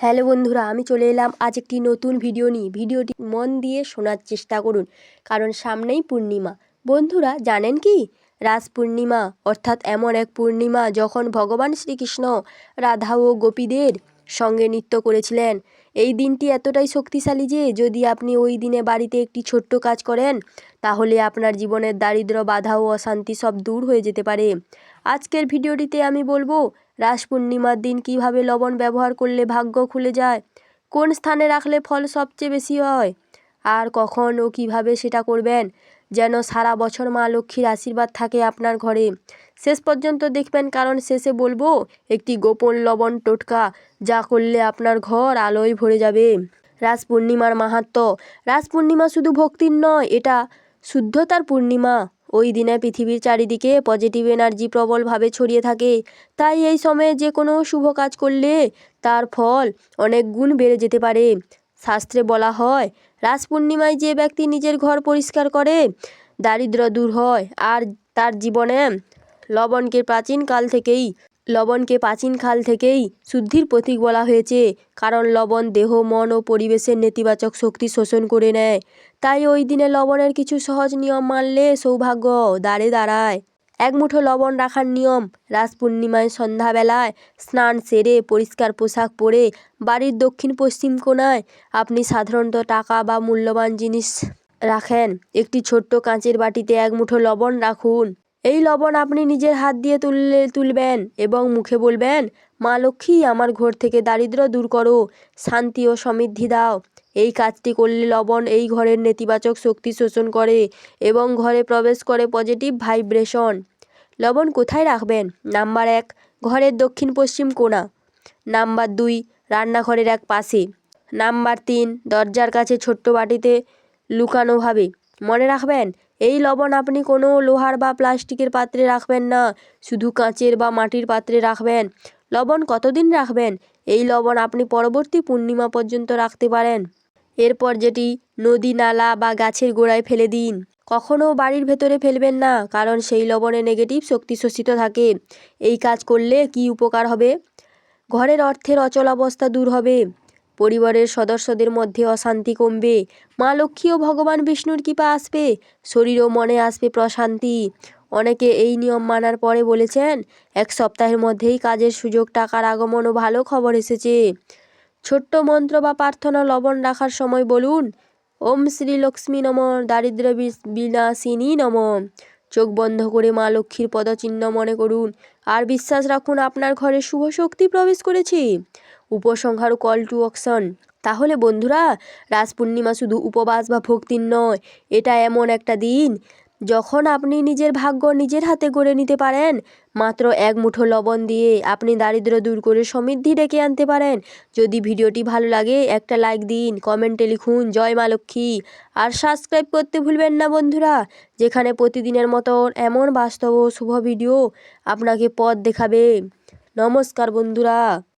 Hello বন্ধুরা, আমি চলে এলাম আজ একটি নতুন ভিডিও নিয়ে। ভিডিওটি মন দিয়ে শোনার চেষ্টা করুন, কারণ সামনেই পূর্ণিমা। বন্ধুরা, জানেন কি? রাস পূর্ণিমা, অর্থাৎ এমন এক পূর্ণিমা যখন ভগবান শ্রীকৃষ্ণ, রাধা ও গোপীদের সঙ্গে নৃত্য করেছিলেন। এই দিনটি এতটাই শক্তিশালী যে, যদি আপনি ওই দিনে বাড়িতে একটি ছোট্ট কাজ করেন, তাহলে আপনার জীবনের দারিদ্র বাধা ও অশান্তি সব দূর হয়ে যেতে পারে। আজকের ভিডিওটিতে আমি বলব রাস পূর্ণিমার দিন কীভাবে লবণ ব্যবহার করলে ভাগ্য খুলে যায়, কোন স্থানে রাখলে ফল সবচেয়ে বেশি হয়, আর কখন ও কীভাবে সেটা করবেন, যেন সারা বছর মা লক্ষ্মীর আশীর্বাদ থাকে আপনার ঘরে। শেষ পর্যন্ত দেখবেন, কারণ শেষে বলব, একটি গোপন লবণ টোটকা যা করলে আপনার ঘর আলোয় ভরে যাবে। রাস পূর্ণিমার মাহাত্ম রাস পূর্ণিমা শুধু ভক্তির নয়, এটা শুদ্ধতার পূর্ণিমা। ওই দিনে পৃথিবীর চারিদিকে পজিটিভ এনার্জি প্রবলভাবে ছড়িয়ে থাকে। তাই এই সময়ে যে কোনো শুভ কাজ করলে তার ফল অনেক গুণ বেড়ে যেতে পারে। শাস্ত্রে বলা হয়, রাস পূর্ণিমায় যে ব্যক্তি নিজের ঘর পরিষ্কার করে দারিদ্র দূর হয় আর তার জীবনে লবণকে প্রাচীনকাল থেকেই লবণকে প্রাচীন কাল থেকেই শুদ্ধির প্রতীক বলা হয়েছে। কারণ লবণ দেহ, মন ও পরিবেশের নেতিবাচক শক্তি শোষণ করে নেয়। তাই ওই দিনে লবণের কিছু সহজ নিয়ম মানলে সৌভাগ্য দাঁড়ে দাঁড়ায় এক মুঠো লবণ রাখার নিয়ম, রাস পূর্ণিমায় সন্ধ্যাবেলায় স্নান সেরে পরিষ্কার পোশাক পরে বাড়ির দক্ষিণ পশ্চিম কোণায় আপনি সাধারণত টাকা বা মূল্যবান জিনিস রাখেন। একটি ছোট্ট কাঁচের বাটিতে এক মুঠো লবণ রাখুন। এই লবণ আপনি নিজের হাত দিয়ে তুললে তুলবেন এবং মুখে বলবেন, মা লক্ষ্মী, আমার ঘর থেকে দারিদ্র দূর করো, শান্তি ও সমৃদ্ধি দাও। এই কাজটি করলে লবণ এই ঘরের নেতিবাচক শক্তি শোষণ করে এবং ঘরে প্রবেশ করে পজিটিভ ভাইব্রেশন লবণ কোথায় রাখবেন? নাম্বার এক, ঘরের দক্ষিণ পশ্চিম কোণা। নাম্বার দুই, রান্নাঘরের এক পাশে। নাম্বার তিন, দরজার কাছে ছোট্ট বাটিতে লুকানোভাবে মনে রাখবেন, এই লবণ আপনি কোনো লোহার বা প্লাস্টিকের পাত্রে রাখবেন না, শুধু কাঁচের বা মাটির পাত্রে রাখবেন। লবণ কতদিন রাখবেন? এই লবণ আপনি পরবর্তী পূর্ণিমা পর্যন্ত রাখতে পারেন। এরপর যেটি নদী নালা বা গাছের গোড়ায় ফেলে দিন। কখনও বাড়ির ভেতরে ফেলবেন না, কারণ সেই লবণে নেগেটিভ শক্তি শোষিত থাকে। এই কাজ করলে কি উপকার হবে? ঘরের অর্থের অচলাবস্থা দূর হবে। পরিবারের সদস্যদের মধ্যে অশান্তি কমবে। মা লক্ষ্মী ও ভগবান বিষ্ণুর কৃপা আসবে, শরীর ও মনে আসবে প্রশান্তি। অনেকে এই নিয়ম মানার পরে বলেছেন, এক সপ্তাহের মধ্যেই কাজের সুযোগ, টাকার আগমন ও ভালো খবর এসেছে। ছোট্ট মন্ত্র বা প্রার্থনা লবণ রাখার সময় বলুন, ওম শ্রী লক্ষ্মী নম, দারিদ্র বিনাশিনী নম। চোখ বন্ধ করে মা লক্ষ্মীর পদচিহ্ন মনে করুন। আর বিশ্বাস রাখুন, আপনার ঘরে শুভ শক্তি প্রবেশ করেছে। উপসংহার কল টু অকশন। তাহলে বন্ধুরা রাস পূর্ণিমা শুধু উপবাস বা ভক্তির নয়, এটা এমন একটা দিন যখন আপনি নিজের ভাগ্য নিজের হাতে গড়ে নিতে পারেন। মাত্র এক মুঠো লবণ দিয়ে আপনি দারিদ্র দূর করে সমৃদ্ধি ডেকে আনতে পারেন। যদি ভিডিওটি ভালো লাগে, একটা লাইক দিন, কমেন্টে লিখুন, জয় মা লক্ষ্মী। আর সাবস্ক্রাইব করতে ভুলবেন না বন্ধুরা, যেখানে প্রতিদিনের মতো এমন বাস্তব শুভ ভিডিও আপনাকে পথ দেখাবে। নমস্কার বন্ধুরা।